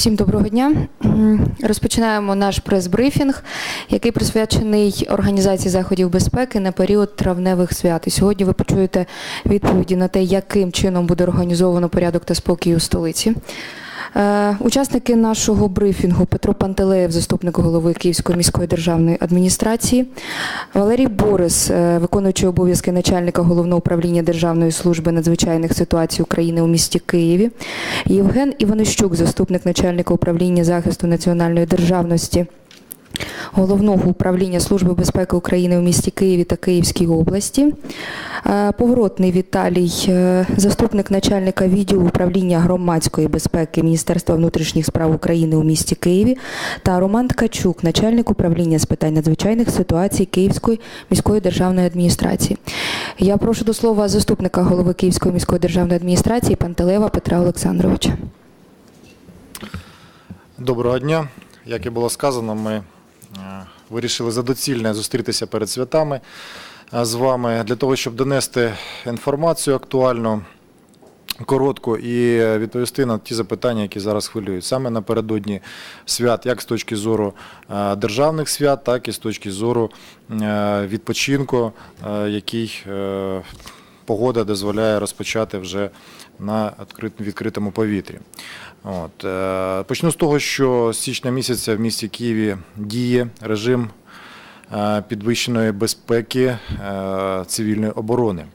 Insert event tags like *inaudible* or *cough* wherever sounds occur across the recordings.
Всім доброго дня. Розпочинаємо наш прес-брифінг, який присвячений організації заходів безпеки на період травневих свят. І сьогодні ви почуєте відповіді на те, яким чином буде організовано порядок та спокій у столиці. Е, Учасники нашого брифінгу Петро Пантелеєв, заступник голови Київської міської державної адміністрації, Валерій Борис, е, виконуючий обов'язки начальника головного управління Державної служби надзвичайних ситуацій України у місті Києві, Євген Іванищук, заступник начальника управління захисту національної державності. Головного управління Служби безпеки України у місті Києві та Київській області, Е, Поворотний Віталій, е, заступник начальника відділу управління громадської безпеки Міністерства внутрішніх справ України у місті Києві, та Роман Ткачук, начальник управління з питань надзвичайних ситуацій Київської міської державної адміністрації. Я прошу до слова заступника голови Київської міської державної адміністрації Пантелева Петра Олександровича. Доброго дня. Як і було сказано, ми вирішили за доцільне зустрітися перед святами е, з вами для того, щоб донести інформацію актуальну, коротку і е, відповісти на ті запитання, які зараз хвилюють. Саме напередодні свят, як з точки зору е, державних свят, так і з точки зору е, відпочинку, е, який е, погода дозволяє розпочати вже на відкритому повітрі. От. е, Почну з того, що з січня місяця в місті Києві діє режим е, підвищеної безпеки е, цивільної оборони.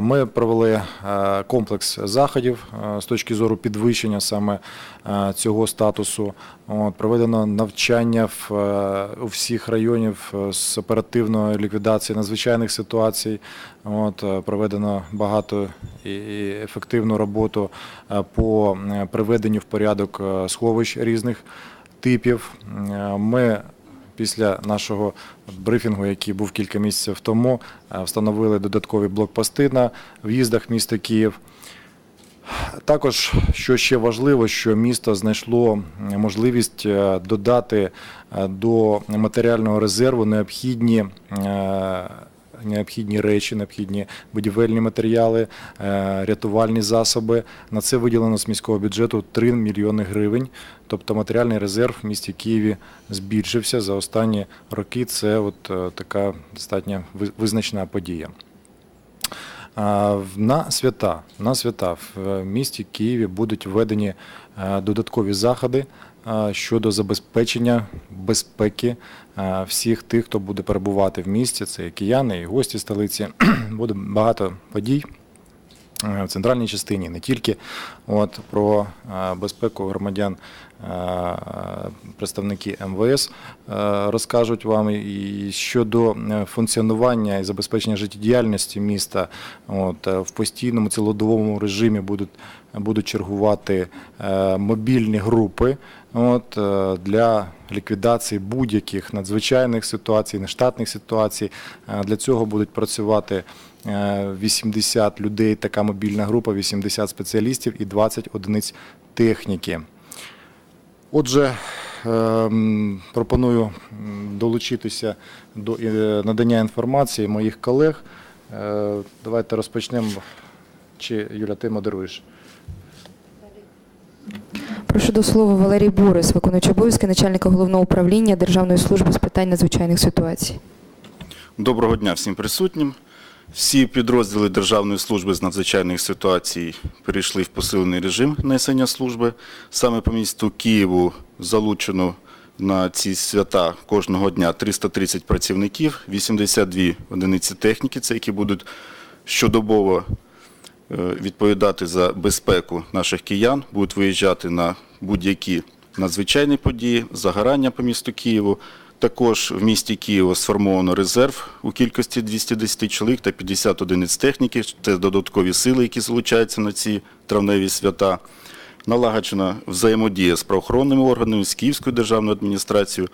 Ми провели е, комплекс заходів е, з точки зору підвищення саме е, цього статусу. От, Проведено навчання у всіх районів з оперативної ліквідації надзвичайних ситуацій. От, Проведено багато і ефективну роботу по приведенню в порядок сховищ різних типів. Ми після нашого брифінгу, який був кілька місяців тому, е, встановили додаткові блокпости на в'їздах міста Київ. Також, що ще важливо, що місто знайшло можливість е, додати е, до матеріального резерву необхідні, необхідні речі, необхідні будівельні матеріали, е, рятувальні засоби. На це виділено з міського бюджету 3 мільйони гривень. Тобто матеріальний резерв в місті Києві збільшився за останні роки. Це от е, така достатньо ви- визначна подія. На свята, на свята в е, місті Києві будуть введені е, додаткові заходи е, щодо забезпечення безпеки всіх тих, хто буде перебувати в місті. Це і кияни, і гості столиці. *clears throat* Буде багато подій в центральній частині, не тільки. От про безпеку громадян представники МВС е, розкажуть вам і щодо е, функціонування і забезпечення життєдіяльності міста. От е, в постійному цілодобовому режимі будуть будуть чергувати е, мобільні групи. От, е, для ліквідації будь-яких надзвичайних ситуацій, нештатних ситуацій. Е, Для цього будуть працювати е, 80 людей, така мобільна група, 80 спеціалістів і 20 одиниць техніки. Отже, ем, пропоную долучитися до е, надання інформації моїх колег. Е, Давайте розпочнемо. Чи Юля, ти модеруєш? Прошу до слова Валерій Борис, виконуючий обов'язки начальника головного управління Державної служби з питань надзвичайних ситуацій. Доброго дня всім присутнім. Всі підрозділи Державної служби з надзвичайних ситуацій перейшли в посилений режим несення служби. Саме по місту Києву залучено на ці свята кожного дня 330 працівників, 82 одиниці техніки, це які будуть щодобово е, відповідати за безпеку наших киян, будуть виїжджати на будь-які надзвичайні події, загорання по місту Києву. Також в місті Києва сформовано резерв у кількості 210 чоловік та 50 одиниць техніки. Це додаткові сили, які залучаються на ці травневі свята. Налагоджена взаємодія з правоохоронними органами, з Київською державною адміністрацією.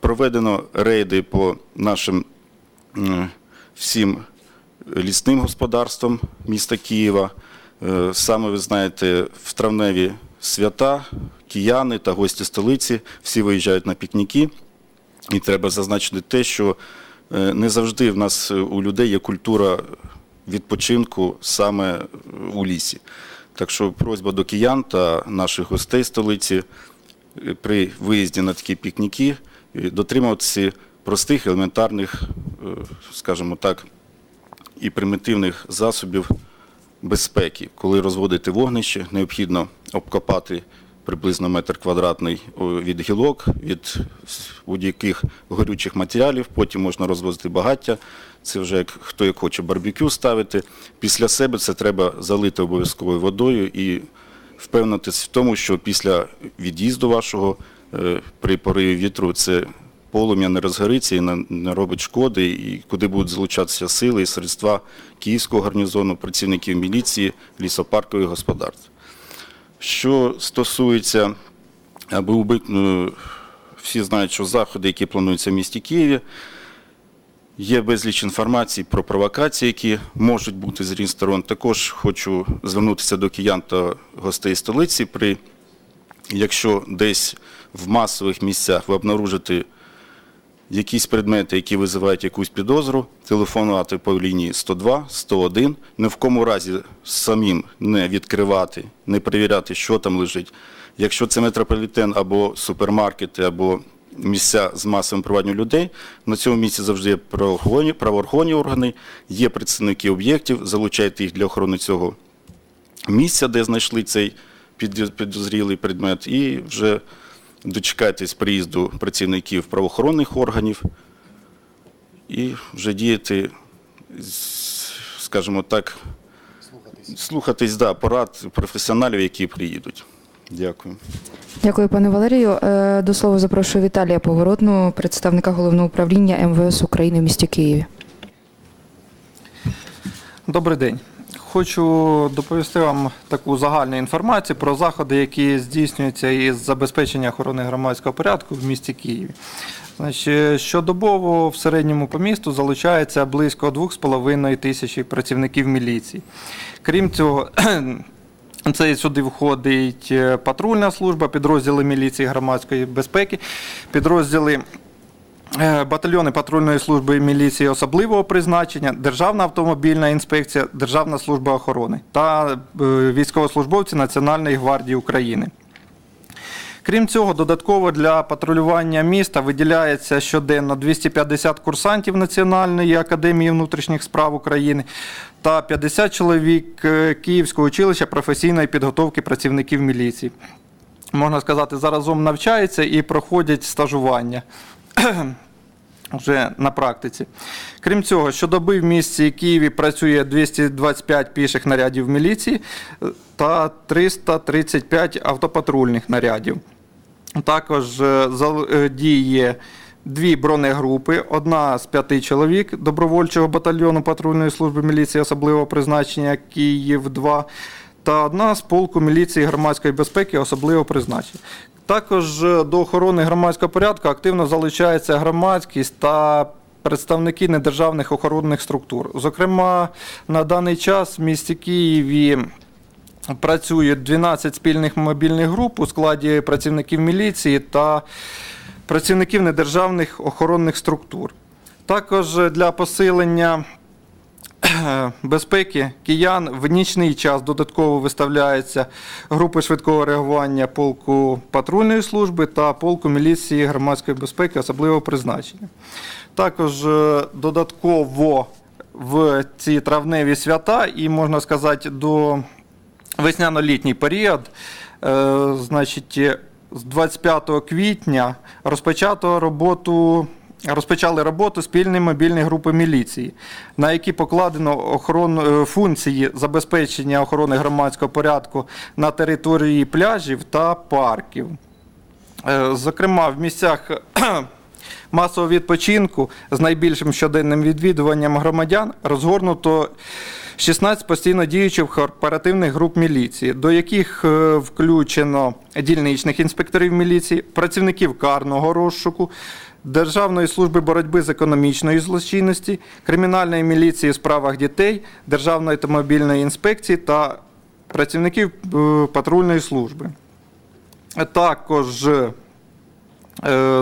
Проведено рейди по нашим всім лісним господарством міста Києва. Е, Саме ви знаєте, в травневі свята кияни та гості столиці всі виїжджають на пікніки. І треба зазначити те, що е, не завжди в нас е, у людей є культура відпочинку саме е, у лісі. Так що просьба до киян та наших гостей столиці при виїзді на такі пікніки дотримуватися простих елементарних, скажімо так, і примітивних засобів безпеки. Коли розводити вогнище, необхідно обкопати приблизно метр квадратний від гілок, від будь-яких горючих матеріалів. Потім можна розвозити багаття. Це вже як хто як хоче барбекю ставити. Після себе це треба залити обов'язковою водою і впевнитись в тому, що після від'їзду вашого е, при пориві вітру це полум'я не розгориться і не робить шкоди, і куди будуть залучатися сили і средства Київського гарнізону, працівників міліції, лісопаркових господарств. Що стосується, аби убикну, всі знають, що заходи, які плануються в місті Києві, є безліч інформації про провокації, які можуть бути з різних сторон. Також хочу звернутися до киян та гостей столиці. При, якщо десь в масових місцях ви обнаружите якісь предмети, які визивають якусь підозру, телефонувати по лінії 102, 101, ні в кому разі самим не відкривати, не перевіряти, що там лежить. Якщо це метрополітен або супермаркети, або місця з масовим проведенням людей, на цьому місці завжди є правоохоронні, органи, є представники об'єктів, залучайте їх для охорони цього місця, де знайшли цей підозрілий предмет, і вже дочекайтесь приїзду працівників правоохоронних органів і вже діяти, скажімо так, слухатись слухатись да, порад професіоналів, які приїдуть. Дякую. Дякую, пане Валерію. Е, До слова запрошую Віталія Погородну, представника головного управління МВС України в місті Києві. Добрий день. Хочу доповісти вам таку загальну інформацію про заходи, які здійснюються із забезпечення охорони громадського порядку в місті Києві. Значить, щодобово в середньому по місту залучається близько 2,5 тисячі працівників міліції. Крім цього, *clears throat* це сюди входить е, патрульна служба, підрозділи міліції громадської безпеки, підрозділи Е, Батальйони патрульної служби міліції особливого призначення, Державна автомобільна інспекція, Державна служба охорони та е, військовослужбовці Національної гвардії України. Крім цього, додатково для патрулювання міста виділяється щоденно 250 курсантів Національної академії внутрішніх справ України та 50 чоловік е, Київського училища професійної підготовки працівників міліції. Можна сказати, заразом навчаються і проходять стажування вже на практиці. Крім цього, щодоби в місті Києві працює 225 піших нарядів міліції е, та 335 автопатрульних нарядів. Також е, е, діє дві бронегрупи, одна з п'яти чоловік добровольчого батальйону патрульної служби міліції особливого призначення Київ-2 та одна з полку міліції громадської безпеки особливого призначення. Також е, до охорони громадського порядку активно залучається громадськість та представники недержавних охоронних структур. Зокрема, на даний час в місті Києві працює 12 спільних мобільних груп у складі працівників міліції та працівників недержавних охоронних структур. Також для посилення е, *clears throat* безпеки киян в нічний час додатково виставляються групи швидкого реагування полку патрульної служби та полку міліції громадської безпеки особливого призначення. Також е, додатково в ці травневі свята і, можна сказати, до весняно-літній період, е, значить, з 25 квітня розпочато роботу. Розпочали роботу спільні мобільні групи міліції, на які покладено охорон... е, функції забезпечення охорони громадського порядку на території пляжів та парків. Е, Зокрема, в місцях масового відпочинку з найбільшим щоденним відвідуванням громадян розгорнуто 16 постійно діючих оперативних груп міліції, до яких е, включено дільничних інспекторів міліції, працівників карного розшуку, Державної служби боротьби з економічною злочинності, кримінальної міліції у справах дітей, Державної автомобільної інспекції та працівників е, патрульної служби. Також е,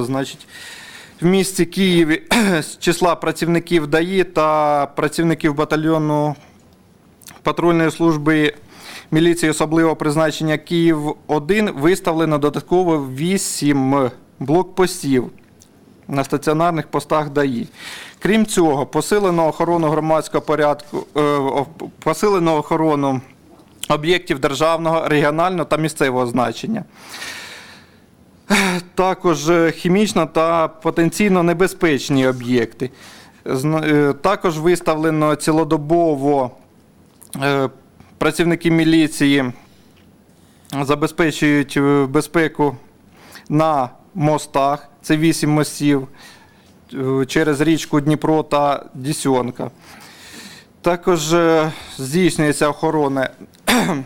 значить, в місті Києві *clears throat* з числа працівників ДАІ та працівників батальйону патрульної служби міліції особливого призначення Київ 1 виставлено додатково 8 блокпостів на стаціонарних постах ДАІ. Крім цього, посилено охорону громадського порядку, е, посилено охорону об'єктів державного, регіонального та місцевого значення. Також е, хімічно та потенційно небезпечні об'єкти. Е, Також виставлено цілодобово працівники міліції забезпечують безпеку на мостах. Це вісім мостів е, через річку Дніпро та Дісьонка. Також е, здійснюється охорона *clears throat*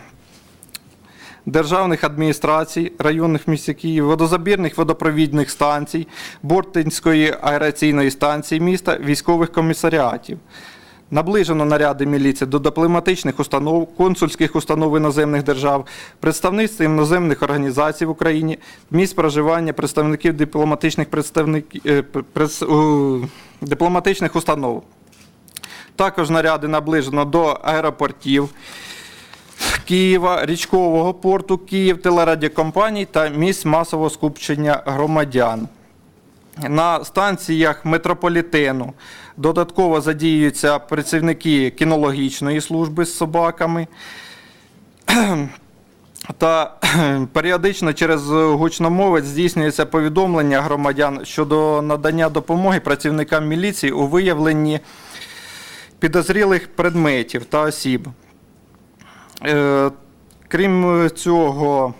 державних адміністрацій, районних міст Києва, водозабірних водопровідних станцій, Бортинської аераційної станції міста, військових комісаріатів. Наближено наряди міліції до дипломатичних установ, консульських установ іноземних держав, представництв іноземних організацій в Україні, місць проживання представників дипломатичних представників е, дипломатичних установ. Також наряди наближено до аеропортів, Києва, річкового порту Київ, телерадіокомпаній та місць масового скупчення громадян. На станціях метрополітену додатково задіюються працівники кінологічної служби з собаками. *clears throat* Та *clears throat* періодично через гучномовець здійснюється повідомлення громадян щодо надання допомоги працівникам міліції у виявленні підозрілих предметів та осіб. Е, Крім цього,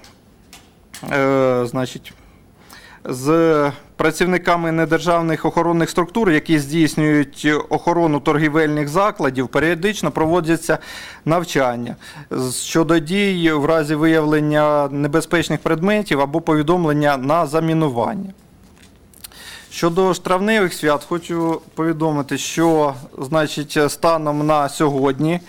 е, значить, з працівниками недержавних охоронних структур, які здійснюють охорону торгівельних закладів, періодично проводяться навчання щодо дій в разі виявлення небезпечних предметів або повідомлення на замінування. Щодо штрафневих свят, хочу повідомити, що значить, станом на сьогодні,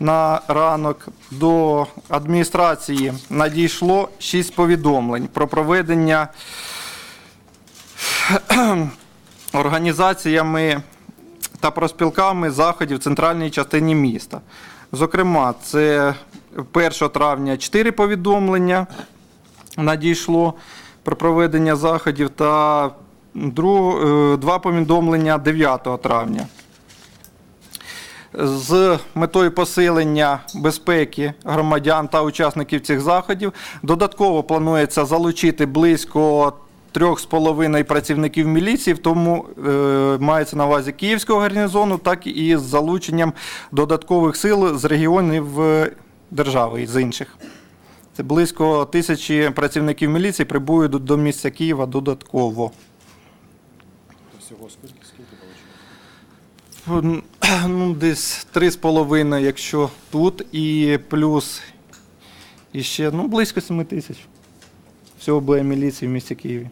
на ранок, до адміністрації надійшло 6 повідомлень про проведення *clears throat* організаціями та проспілками заходів в центральній частині міста. Зокрема, це 1 травня 4 повідомлення надійшло про проведення заходів та е, два повідомлення 9 травня. З метою посилення безпеки громадян та учасників цих заходів додатково планується залучити близько 3,5 працівників міліції, в тому е, мається на увазі Київського гарнізону, так і з залученням додаткових сил з регіонів е, держави і з інших. Це близько тисячі працівників міліції прибують до- до місця Києва додатково. Всього скільки, скільки *clears throat* Ну, десь 3,5, якщо тут, і плюс і ще ну, близько 7 тисяч. Всього буде міліції в місті Києві.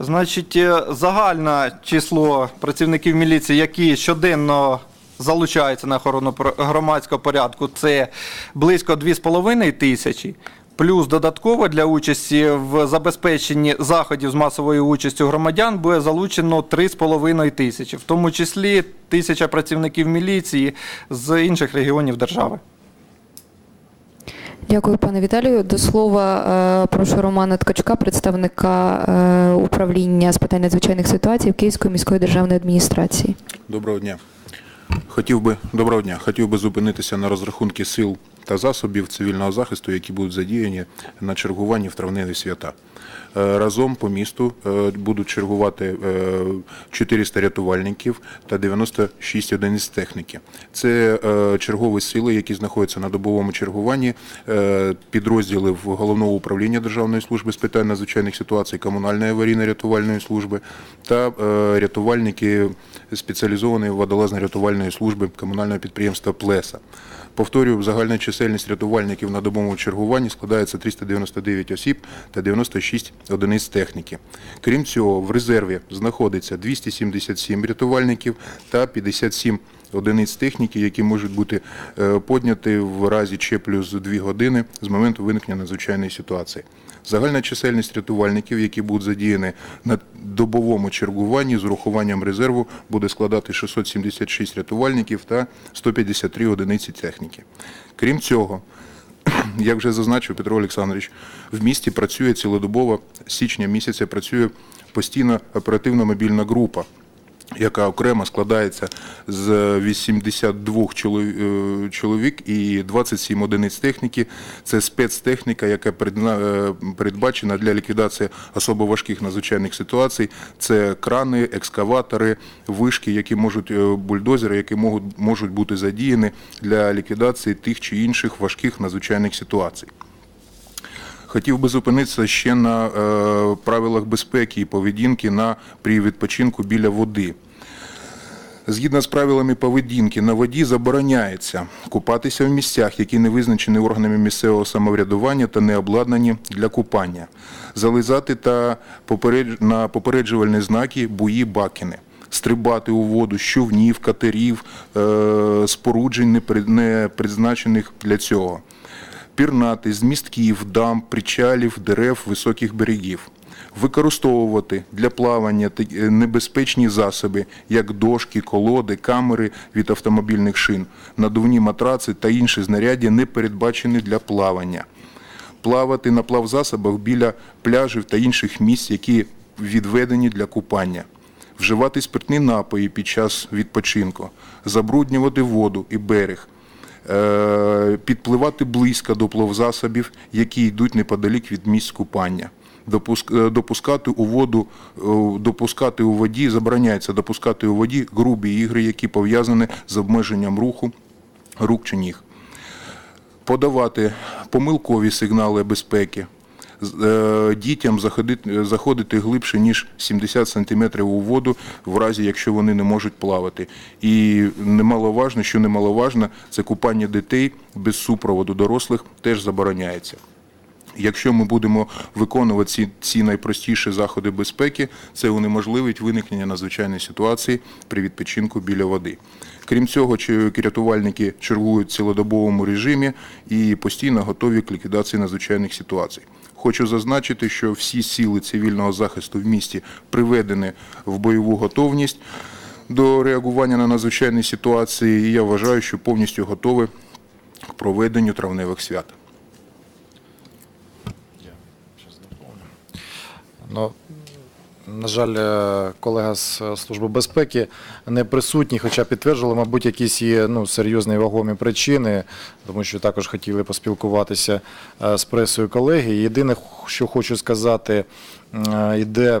Значить, е, загальне число працівників міліції, які щоденно залучаються на охорону громадського порядку, це близько 2,5 тисячі. Плюс додатково для участі в забезпеченні заходів з масовою участю громадян буде залучено 3,5 тисячі, в тому числі тисяча працівників міліції з інших регіонів держави. Дякую, пане Віталію. До слова е, прошу Романа Ткачка, представника е, управління з питань надзвичайних ситуацій Київської міської державної адміністрації. Доброго дня. Хотів би доброго дня. Хотів би зупинитися на розрахунки сил та засобів цивільного захисту, які будуть задіяні на чергуванні в травневі свята. Е, Разом по місту е, будуть чергувати е, 400 рятувальників та 96 одиниць техніки. Це е, чергові сили, які знаходяться на добовому чергуванні, е, підрозділи в головного управління Державної служби з питань надзвичайних ситуацій, комунальної аварійно-рятувальної служби та е, рятувальники спеціалізованої водолазно-рятувальної служби комунального підприємства Плеса. Повторюю, загальна чисельність рятувальників на добовому чергуванні складається 399 осіб та 96 одиниць техніки. Крім цього, в резерві знаходиться 277 рятувальників та 57 одиниць техніки, які можуть бути е, подняті в разі ще плюс 2 години з моменту виникнення надзвичайної ситуації. Загальна чисельність рятувальників, які будуть задіяні на добовому чергуванні з урахуванням резерву, буде складати 676 рятувальників та 153 одиниці техніки. Крім цього, *clears throat* як вже зазначив Петро Олександрович, в місті працює цілодобово, січня місяця працює постійна оперативна мобільна група, яка окремо складається з 82 чолові- е, чоловік і 27 одиниць техніки. Це спецтехніка, яка е, передбачена для ліквідації особо важких надзвичайних ситуацій. Це крани, екскаватори, вишки, які можуть е, бульдозери, які можуть бути задіяні для ліквідації тих чи інших важких надзвичайних ситуацій. Хотів би зупинитися ще на е, правилах безпеки і поведінки на при відпочинку біля води. Згідно з правилами поведінки, на воді забороняється купатися в місцях, які не визначені органами місцевого самоврядування та не обладнані для купання, зализати та попередж... на попереджувальні знаки буї бакіни, стрибати у воду з човнів, катерів, е... споруджень, не призначених для цього пірнати з містків, дам, причалів, дерев, високих берегів, використовувати для плавання е, небезпечні засоби, як дошки, колоди, камери від автомобільних шин, надувні матраци та інші знаряддя, не передбачені для плавання. Плавати на плавзасобах біля пляжів та інших місць, які відведені для купання. Вживати спиртні напої під час відпочинку, забруднювати воду і берег, підпливати близько до плавзасобів, які йдуть неподалік від місць купання. Е, Допускати у воду, е, допускати у воді, забороняється допускати у воді грубі ігри, які пов'язані з обмеженням руху рук чи ніг подавати помилкові сигнали безпеки, е, дітям заходити, заходити глибше, ніж 70 см у воду, в разі, якщо вони не можуть плавати. І немаловажно, що немаловажно, це купання дітей без супроводу дорослих теж забороняється. Якщо ми будемо виконувати ці, ці найпростіші заходи безпеки, це унеможливить виникнення надзвичайної ситуації при відпочинку біля води. Крім цього, рятувальники чергують в цілодобовому режимі і постійно готові к ліквідації надзвичайних ситуацій. Хочу зазначити, що всі сили цивільного захисту в місті приведені в бойову готовність до реагування на надзвичайні ситуації, і я вважаю, що повністю готові к проведенню травневих свят. Ну, на жаль, е, колега з е, Служби безпеки не присутній, хоча підтверджували, мабуть, якісь є ну, серйозні вагомі причини, тому що також хотіли поспілкуватися е, з пресою колеги. Єдине, що хочу сказати, йде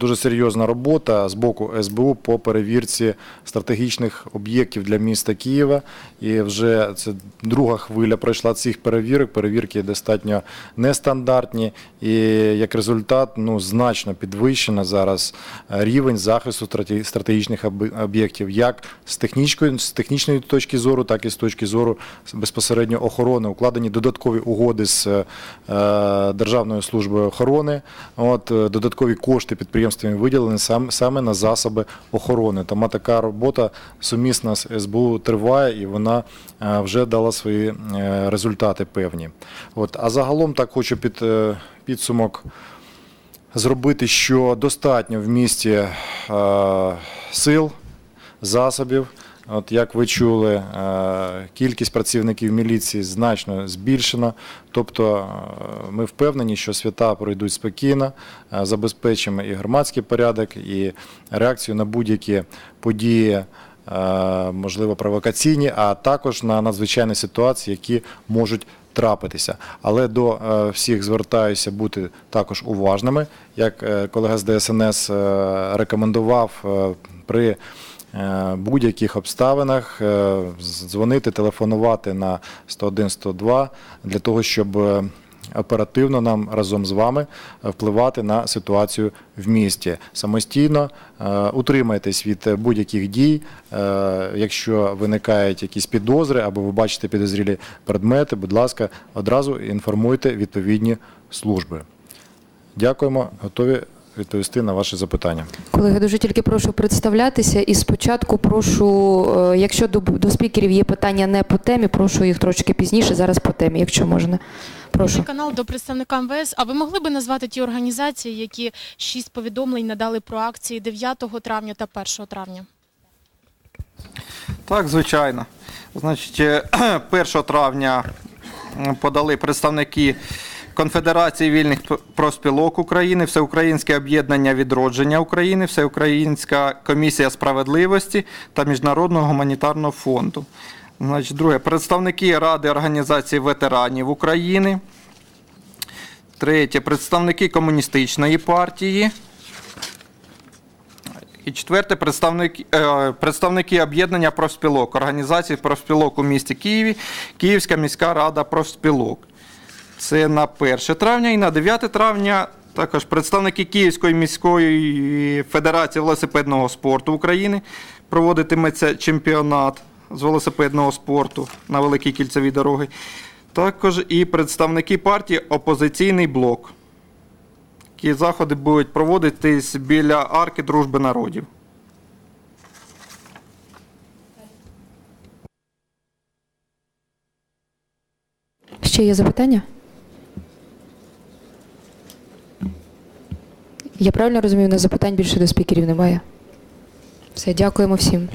дуже серйозна робота з боку СБУ по перевірці стратегічних об'єктів для міста Києва. І вже це друга хвиля пройшла цих перевірок. Перевірки достатньо нестандартні, і як результат ну, значно підвищено зараз е, рівень захисту страте- стратегічних об'єктів, як з технічної, з технічної точки зору, так і з точки зору безпосередньо охорони. Укладені додаткові угоди з е, Державною службою охорони. От е, додаткові кошти підприємствами виділені сам, саме на засоби охорони. Тому така робота сумісна з СБУ триває і вона е, вже дала свої е, результати певні. От, а загалом так хочу під підсумок зробити, що достатньо в місті е, сил, засобів. От як ви чули, е, кількість працівників міліції значно збільшена. Тобто е, ми впевнені, що свята пройдуть спокійно, е, забезпечимо і громадський порядок, і реакцію на будь-які події, можливо, провокаційні, а також на надзвичайні ситуації, які можуть трапитися. Але до всіх звертаюся бути також уважними, як колега з ДСНС рекомендував при будь-яких обставинах е, дзвонити, телефонувати на 101-102 для того, щоб е, оперативно нам разом з вами е, впливати на ситуацію в місті. Самостійно е, утримайтесь від е, будь-яких дій. Е, Якщо виникають якісь підозри або ви бачите підозрілі предмети, будь ласка, одразу інформуйте відповідні служби. Дякуємо, готові відповісти на ваші запитання. Колеги, дуже тільки прошу представлятися. І спочатку прошу, е, якщо до, до спікерів є питання не по темі, прошу їх трошки пізніше, зараз по темі, якщо можна. Прошу. Канал до представника МВС. А ви могли би назвати ті організації, які шість повідомлень надали про акції 9 травня та 1 травня? Так, звичайно. Значить, е, *clears throat* 1 травня подали представники Конфедерації вільних п- профспілок України, Всеукраїнське об'єднання відродження України, Всеукраїнська комісія справедливості та Міжнародного гуманітарного фонду. Значить, друге, представники Ради організації ветеранів України. Третє, представники комуністичної партії. І четверте представники, е, представники об'єднання профспілок, організації профспілок у місті Києві, Київська міська рада профспілок. Це на 1 травня і на 9 травня також представники Київської міської федерації велосипедного спорту України проводитиметься чемпіонат з велосипедного спорту на великій кільцевій дороги. Також і представники партії Опозиційний блок. Такі заходи будуть проводитись біля арки Дружби народів. Ще є запитання? Я правильно розумію, на запитань більше до спікерів немає. Все, дякуємо всім.